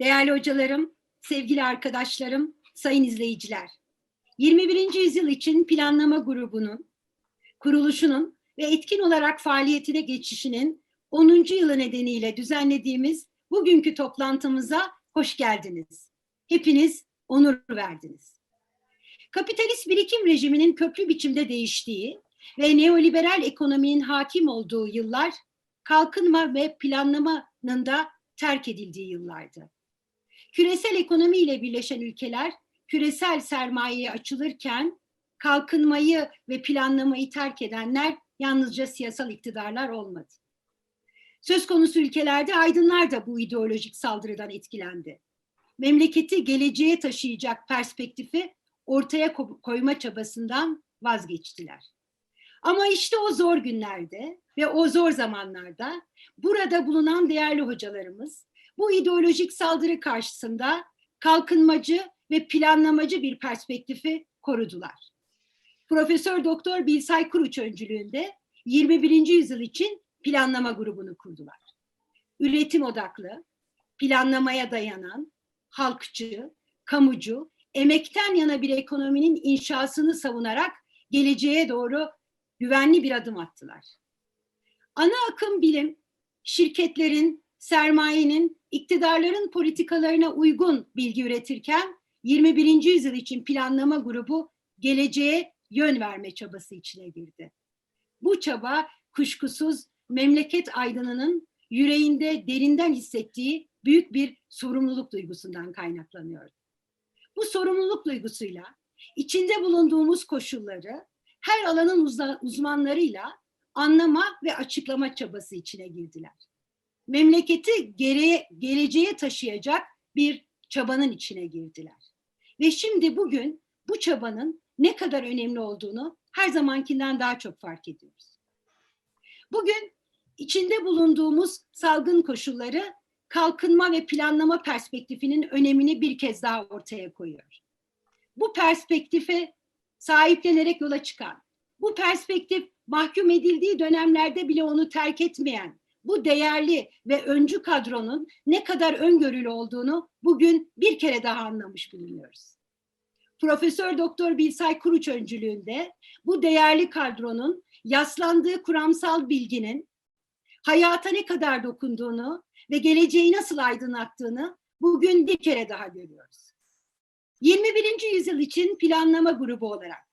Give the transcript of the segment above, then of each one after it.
Değerli hocalarım, sevgili arkadaşlarım, sayın izleyiciler. 21. yüzyıl için planlama grubunun kuruluşunun ve etkin olarak faaliyetine geçişinin 10. yılı nedeniyle düzenlediğimiz bugünkü toplantımıza hoş geldiniz. Hepiniz onur verdiniz. Kapitalist birikim rejiminin köklü biçimde değiştiği ve neoliberal ekonominin hakim olduğu yıllar kalkınma ve planlamanın da terk edildiği yıllardı. Küresel ekonomi ile birleşen ülkeler küresel sermayeye açılırken kalkınmayı ve planlamayı terk edenler yalnızca siyasal iktidarlar olmadı. Söz konusu ülkelerde aydınlar da bu ideolojik saldırıdan etkilendi. Memleketi geleceğe taşıyacak perspektifi ortaya koyma çabasından vazgeçtiler. Ama işte o zor günlerde ve o zor zamanlarda burada bulunan değerli hocalarımız bu ideolojik saldırı karşısında kalkınmacı ve planlamacı bir perspektifi korudular. Profesör Doktor Bilsay Kuruç öncülüğünde 21. yüzyıl için planlama grubunu kurdular. Üretim odaklı, planlamaya dayanan, halkçı, kamucu, emekten yana bir ekonominin inşasını savunarak geleceğe doğru güvenli bir adım attılar. Ana akım bilim, şirketlerin, sermayenin, iktidarların politikalarına uygun bilgi üretirken 21. yüzyıl için planlama grubu geleceğe yön verme çabası içine girdi. Bu çaba kuşkusuz memleket aydınının yüreğinde derinden hissettiği büyük bir sorumluluk duygusundan kaynaklanıyor. Bu sorumluluk duygusuyla içinde bulunduğumuz koşulları her alanın uzmanlarıyla anlama ve açıklama çabası içine girdiler. Memleketi geriye, geleceğe taşıyacak bir çabanın içine girdiler. Ve şimdi bugün bu çabanın ne kadar önemli olduğunu her zamankinden daha çok fark ediyoruz. Bugün içinde bulunduğumuz salgın koşulları kalkınma ve planlama perspektifinin önemini bir kez daha ortaya koyuyor. Bu perspektife sahiplenerek yola çıkan, bu perspektif mahkum edildiği dönemlerde bile onu terk etmeyen, bu değerli ve öncü kadronun ne kadar öngörülü olduğunu bugün bir kere daha anlamış bulunuyoruz. Profesör Doktor Bilsay Kuruç öncülüğünde bu değerli kadronun yaslandığı kuramsal bilginin hayata ne kadar dokunduğunu ve geleceği nasıl aydınlattığını bugün bir kere daha görüyoruz. 21. yüzyıl için planlama grubu olarak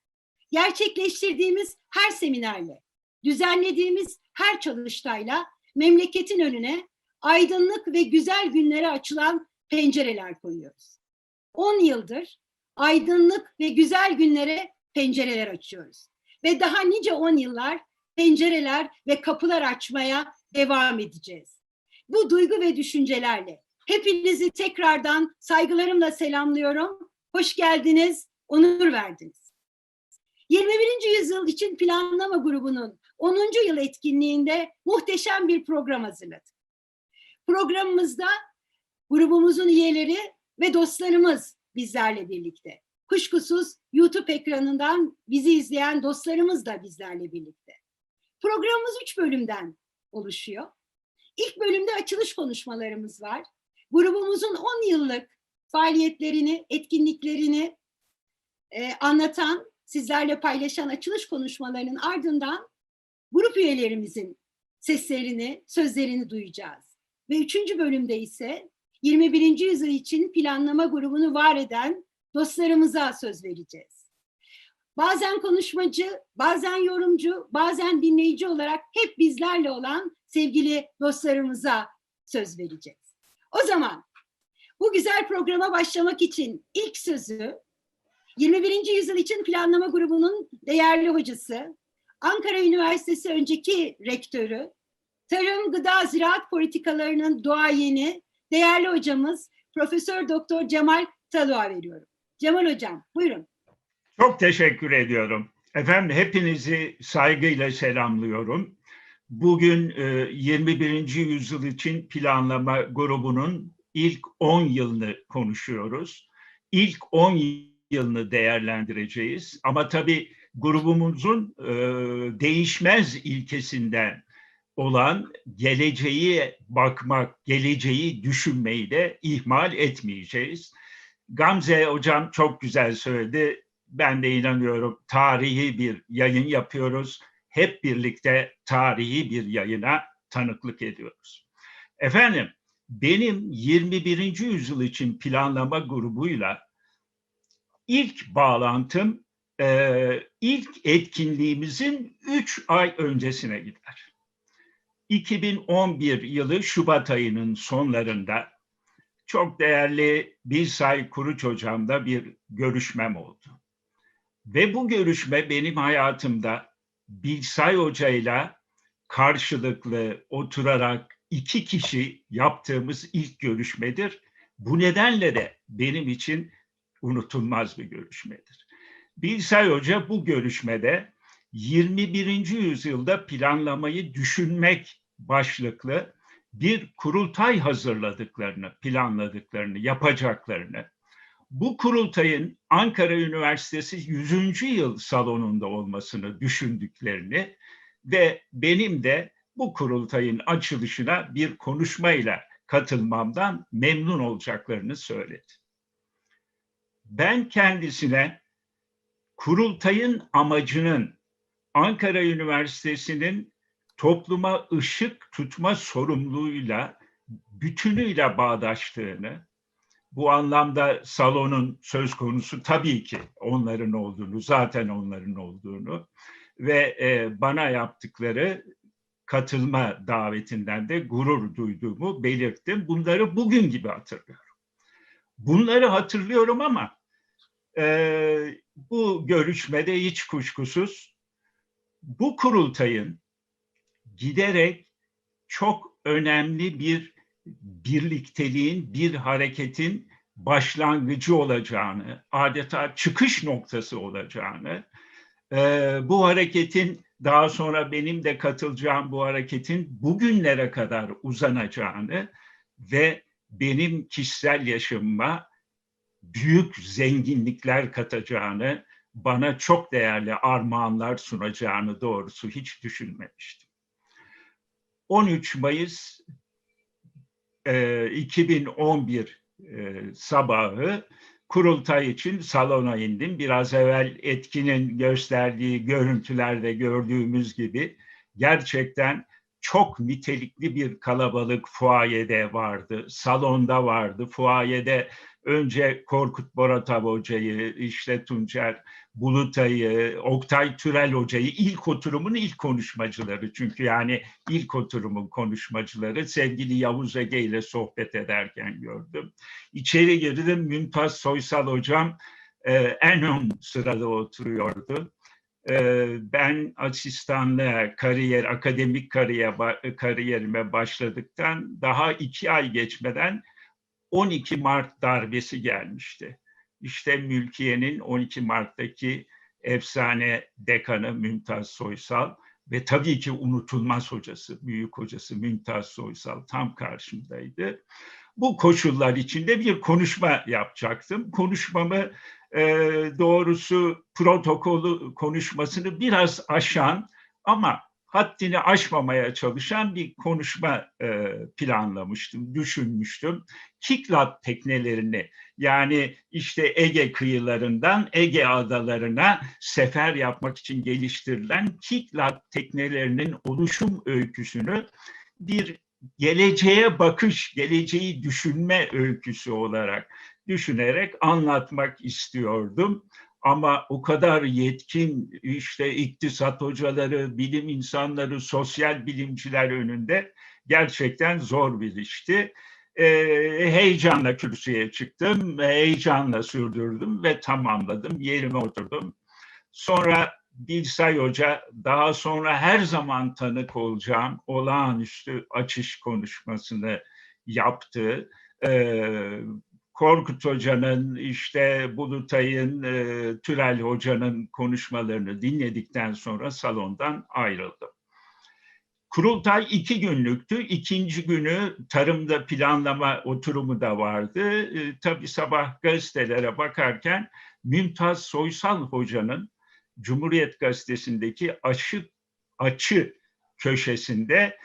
gerçekleştirdiğimiz her seminerle, düzenlediğimiz her çalıştayla memleketin önüne aydınlık ve güzel günlere açılan pencereler koyuyoruz. 10 yıldır aydınlık ve güzel günlere pencereler açıyoruz. Ve daha nice 10 yıllar pencereler ve kapılar açmaya devam edeceğiz. Bu duygu ve düşüncelerle hepinizi tekrardan saygılarımla selamlıyorum. Hoş geldiniz, onur verdiniz. 21. yüzyıl için planlama grubunun 10. yıl etkinliğinde muhteşem bir program hazırladık. Programımızda grubumuzun üyeleri ve dostlarımız bizlerle birlikte. Kuşkusuz YouTube ekranından bizi izleyen dostlarımız da bizlerle birlikte. Programımız üç bölümden oluşuyor. İlk bölümde açılış konuşmalarımız var. Grubumuzun 10 yıllık faaliyetlerini, etkinliklerini e, anlatan, sizlerle paylaşan açılış konuşmalarının ardından grup üyelerimizin seslerini, sözlerini duyacağız. Ve üçüncü bölümde ise 21. yüzyıl için planlama grubunu var eden dostlarımıza söz vereceğiz. Bazen konuşmacı, bazen yorumcu, bazen dinleyici olarak hep bizlerle olan sevgili dostlarımıza söz vereceğiz. O zaman bu güzel programa başlamak için ilk sözü 21. yüzyıl için planlama grubunun değerli hocası, Ankara Üniversitesi önceki rektörü, tarım, gıda, ziraat politikalarının duayeni, değerli hocamız Profesör Doktor Cemal Talu'a veriyorum. Cemal Hocam, buyurun. Çok teşekkür ediyorum. Efendim hepinizi saygıyla selamlıyorum. Bugün 21. yüzyıl için planlama grubunun ilk 10 yılını konuşuyoruz. İlk 10 yılını değerlendireceğiz. Ama tabii grubumuzun değişmez ilkesinden olan geleceği bakmak, geleceği düşünmeyi de ihmal etmeyeceğiz. Gamze hocam çok güzel söyledi. Ben de inanıyorum tarihi bir yayın yapıyoruz. Hep birlikte tarihi bir yayına tanıklık ediyoruz. Efendim, benim 21. yüzyıl için planlama grubuyla ilk bağlantım e, ilk etkinliğimizin 3 ay öncesine gider. 2011 yılı Şubat ayının sonlarında çok değerli Bilsay Kuruç hocamla bir görüşmem oldu. Ve bu görüşme benim hayatımda Bilsay hocayla karşılıklı oturarak iki kişi yaptığımız ilk görüşmedir. Bu nedenle de benim için unutulmaz bir görüşmedir. Bilsay Hoca bu görüşmede 21. yüzyılda planlamayı düşünmek başlıklı bir kurultay hazırladıklarını, planladıklarını, yapacaklarını, bu kurultayın Ankara Üniversitesi 100. yıl salonunda olmasını düşündüklerini ve benim de bu kurultayın açılışına bir konuşmayla katılmamdan memnun olacaklarını söyledi. Ben kendisine kurultayın amacının Ankara Üniversitesi'nin topluma ışık tutma sorumluluğuyla bütünüyle bağdaştığını, bu anlamda salonun söz konusu tabii ki onların olduğunu, zaten onların olduğunu ve e, bana yaptıkları katılma davetinden de gurur duyduğumu belirttim. Bunları bugün gibi hatırlıyorum. Bunları hatırlıyorum ama e, bu görüşmede hiç kuşkusuz bu kurultayın giderek çok önemli bir birlikteliğin, bir hareketin başlangıcı olacağını, adeta çıkış noktası olacağını, e, bu hareketin daha sonra benim de katılacağım bu hareketin bugünlere kadar uzanacağını ve benim kişisel yaşamıma büyük zenginlikler katacağını, bana çok değerli armağanlar sunacağını doğrusu hiç düşünmemiştim. 13 Mayıs e, 2011 e, sabahı kurultay için salona indim. Biraz evvel etkinin gösterdiği görüntülerde gördüğümüz gibi gerçekten çok nitelikli bir kalabalık fuayede vardı, salonda vardı. Fuayede önce Korkut Boratav Hoca'yı, işte Tuncer Bulutay'ı, Oktay Türel Hoca'yı ilk oturumun ilk konuşmacıları. Çünkü yani ilk oturumun konuşmacıları sevgili Yavuz Ege ile sohbet ederken gördüm. İçeri girdim Mümtaz Soysal Hocam e, en ön sırada oturuyordu. Ben asistanlığa kariyer, akademik kariyer, kariyerime başladıktan daha iki ay geçmeden 12 Mart darbesi gelmişti. İşte Mülkiye'nin 12 Mart'taki efsane dekanı Mümtaz Soysal ve tabii ki unutulmaz hocası, büyük hocası Mümtaz Soysal tam karşımdaydı. Bu koşullar içinde bir konuşma yapacaktım. Konuşmamı e, doğrusu protokolü konuşmasını biraz aşan ama haddini aşmamaya çalışan bir konuşma e, planlamıştım, düşünmüştüm. Kiklat teknelerini yani işte Ege kıyılarından Ege adalarına sefer yapmak için geliştirilen Kiklat teknelerinin oluşum öyküsünü bir geleceğe bakış, geleceği düşünme öyküsü olarak düşünerek anlatmak istiyordum ama o kadar yetkin işte iktisat hocaları, bilim insanları, sosyal bilimciler önünde gerçekten zor bir işti. Ee, heyecanla kürsüye çıktım, heyecanla sürdürdüm ve tamamladım, yerime oturdum. Sonra Bilsay Hoca daha sonra her zaman tanık olacağım olağanüstü açış konuşmasını yaptı. Ee, Korkut Hoca'nın, işte Bulutay'ın, e, Türel Hoca'nın konuşmalarını dinledikten sonra salondan ayrıldım. Kurultay iki günlüktü. İkinci günü tarımda planlama oturumu da vardı. E, tabii sabah gazetelere bakarken Mümtaz Soysal Hoca'nın Cumhuriyet Gazetesi'ndeki açı, açı köşesinde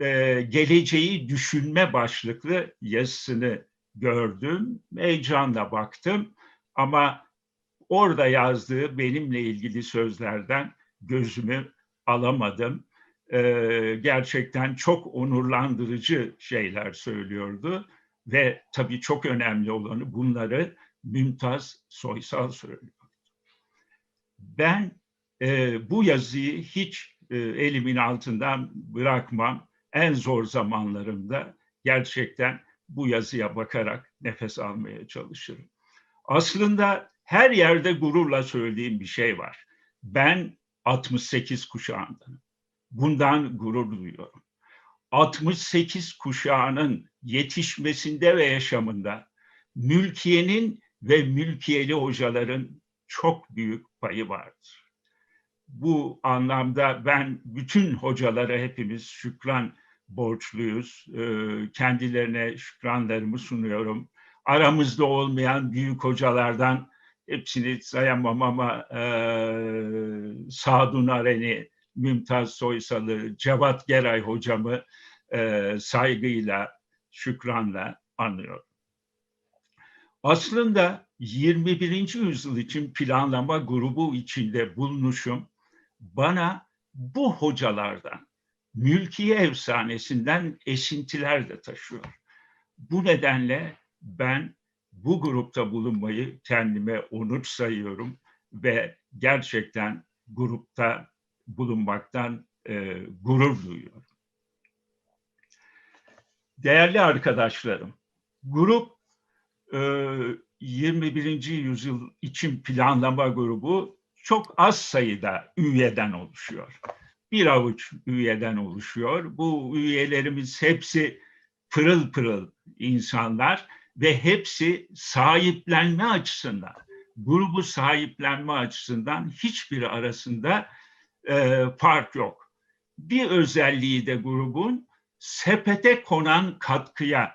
e, geleceği düşünme başlıklı yazısını gördüm. Heyecanla baktım ama orada yazdığı benimle ilgili sözlerden gözümü alamadım. Ee, gerçekten çok onurlandırıcı şeyler söylüyordu ve tabii çok önemli olanı bunları Mümtaz Soysal söylüyor. Ben e, bu yazıyı hiç e, elimin altından bırakmam. En zor zamanlarımda gerçekten bu yazıya bakarak nefes almaya çalışırım. Aslında her yerde gururla söylediğim bir şey var. Ben 68 kuşağındanım. Bundan gurur duyuyorum. 68 kuşağının yetişmesinde ve yaşamında mülkiyenin ve mülkiyeli hocaların çok büyük payı vardır. Bu anlamda ben bütün hocalara hepimiz şükran borçluyuz. Kendilerine şükranlarımı sunuyorum. Aramızda olmayan büyük hocalardan hepsini sayamam ama e, Sadun Areni, Mümtaz Soysal'ı, Cevat Geray hocamı e, saygıyla, şükranla anıyorum. Aslında 21. yüzyıl için planlama grubu içinde bulunuşum bana bu hocalardan, mülkiye efsanesinden esintiler de taşıyor. Bu nedenle ben bu grupta bulunmayı kendime onur sayıyorum ve gerçekten grupta bulunmaktan e, gurur duyuyorum. Değerli arkadaşlarım, grup e, 21. yüzyıl için planlama grubu çok az sayıda üyeden oluşuyor. Bir avuç üyeden oluşuyor. Bu üyelerimiz hepsi pırıl pırıl insanlar ve hepsi sahiplenme açısından, grubu sahiplenme açısından hiçbiri arasında e, fark yok. Bir özelliği de grubun sepete konan katkıya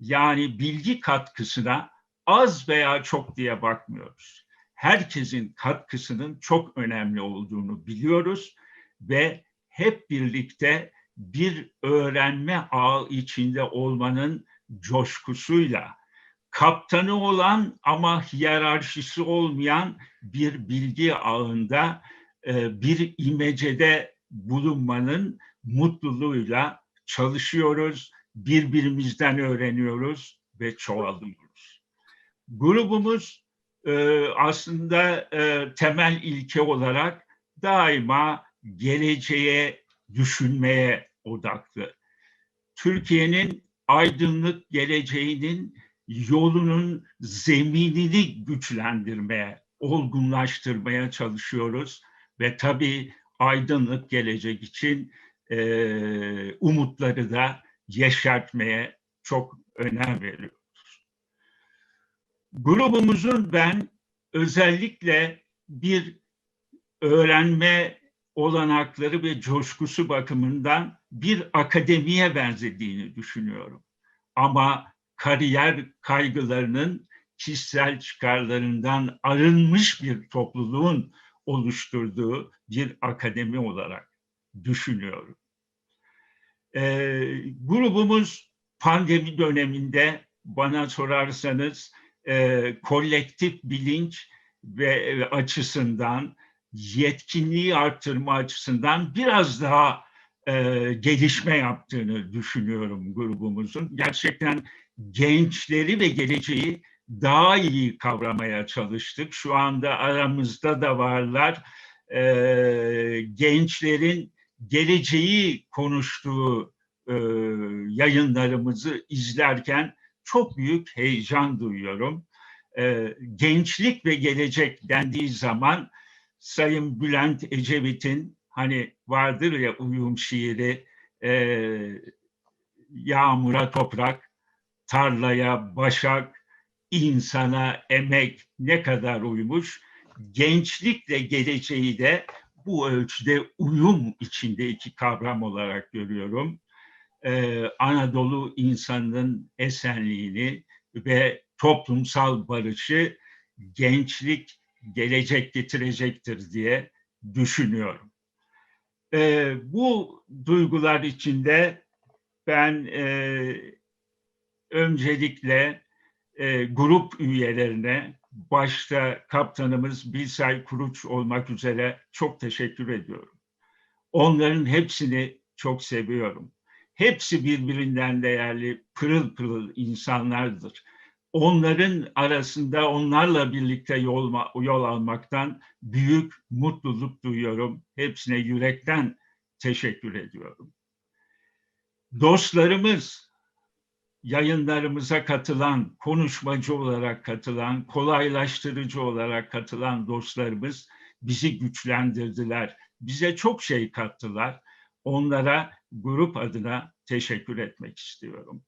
yani bilgi katkısına az veya çok diye bakmıyoruz. Herkesin katkısının çok önemli olduğunu biliyoruz ve hep birlikte bir öğrenme ağı içinde olmanın coşkusuyla kaptanı olan ama hiyerarşisi olmayan bir bilgi ağında e, bir imecede bulunmanın mutluluğuyla çalışıyoruz, birbirimizden öğreniyoruz ve çoğalıyoruz. Grubumuz e, aslında e, temel ilke olarak daima geleceğe düşünmeye odaklı. Türkiye'nin aydınlık geleceğinin yolunun zeminini güçlendirmeye, olgunlaştırmaya çalışıyoruz ve tabii aydınlık gelecek için e, umutları da yeşertmeye çok önem veriyoruz. Grubumuzun ben özellikle bir öğrenme olanakları ve coşkusu bakımından bir akademiye benzediğini düşünüyorum. Ama kariyer kaygılarının kişisel çıkarlarından arınmış bir topluluğun oluşturduğu bir akademi olarak düşünüyorum. Ee, grubumuz pandemi döneminde bana sorarsanız e, kolektif bilinç ve açısından yetkinliği arttırma açısından biraz daha e, gelişme yaptığını düşünüyorum grubumuzun. Gerçekten gençleri ve geleceği daha iyi kavramaya çalıştık. Şu anda aramızda da varlar. E, gençlerin geleceği konuştuğu e, yayınlarımızı izlerken çok büyük heyecan duyuyorum. E, gençlik ve gelecek dendiği zaman Sayın Bülent Ecevit'in hani vardır ya uyum şiiri e, yağmura toprak, tarlaya başak, insana emek ne kadar uymuş. Gençlikle geleceği de bu ölçüde uyum içinde iki kavram olarak görüyorum. Ee, Anadolu insanının esenliğini ve toplumsal barışı gençlik gelecek getirecektir diye düşünüyorum. Ee, bu duygular içinde ben e, öncelikle e, grup üyelerine başta kaptanımız Bilsay Kuruç olmak üzere çok teşekkür ediyorum. Onların hepsini çok seviyorum. Hepsi birbirinden değerli, pırıl pırıl insanlardır. Onların arasında onlarla birlikte yol, yol almaktan büyük mutluluk duyuyorum. Hepsine yürekten teşekkür ediyorum. Dostlarımız, yayınlarımıza katılan, konuşmacı olarak katılan, kolaylaştırıcı olarak katılan dostlarımız bizi güçlendirdiler. Bize çok şey kattılar. Onlara grup adına teşekkür etmek istiyorum.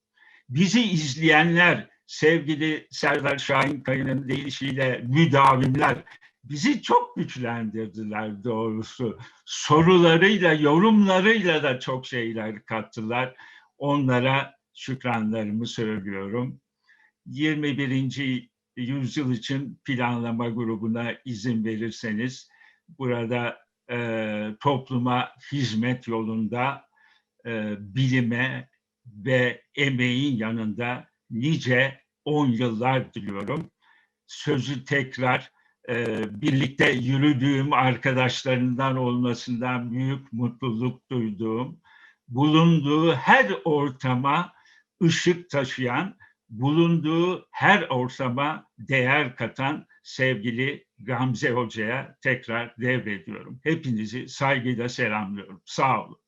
Bizi izleyenler, sevgili Serdar Şahinkaya'nın deyişiyle müdavimler, bizi çok güçlendirdiler doğrusu. Sorularıyla, yorumlarıyla da çok şeyler kattılar. Onlara şükranlarımı söylüyorum. 21. yüzyıl için planlama grubuna izin verirseniz burada e, topluma hizmet yolunda e, bilime ve emeğin yanında nice on yıllar diliyorum. Sözü tekrar e, birlikte yürüdüğüm arkadaşlarından olmasından büyük mutluluk duyduğum, bulunduğu her ortama ışık taşıyan, bulunduğu her ortama değer katan sevgili Gamze Hoca'ya tekrar devrediyorum. Hepinizi saygıyla selamlıyorum. Sağ olun.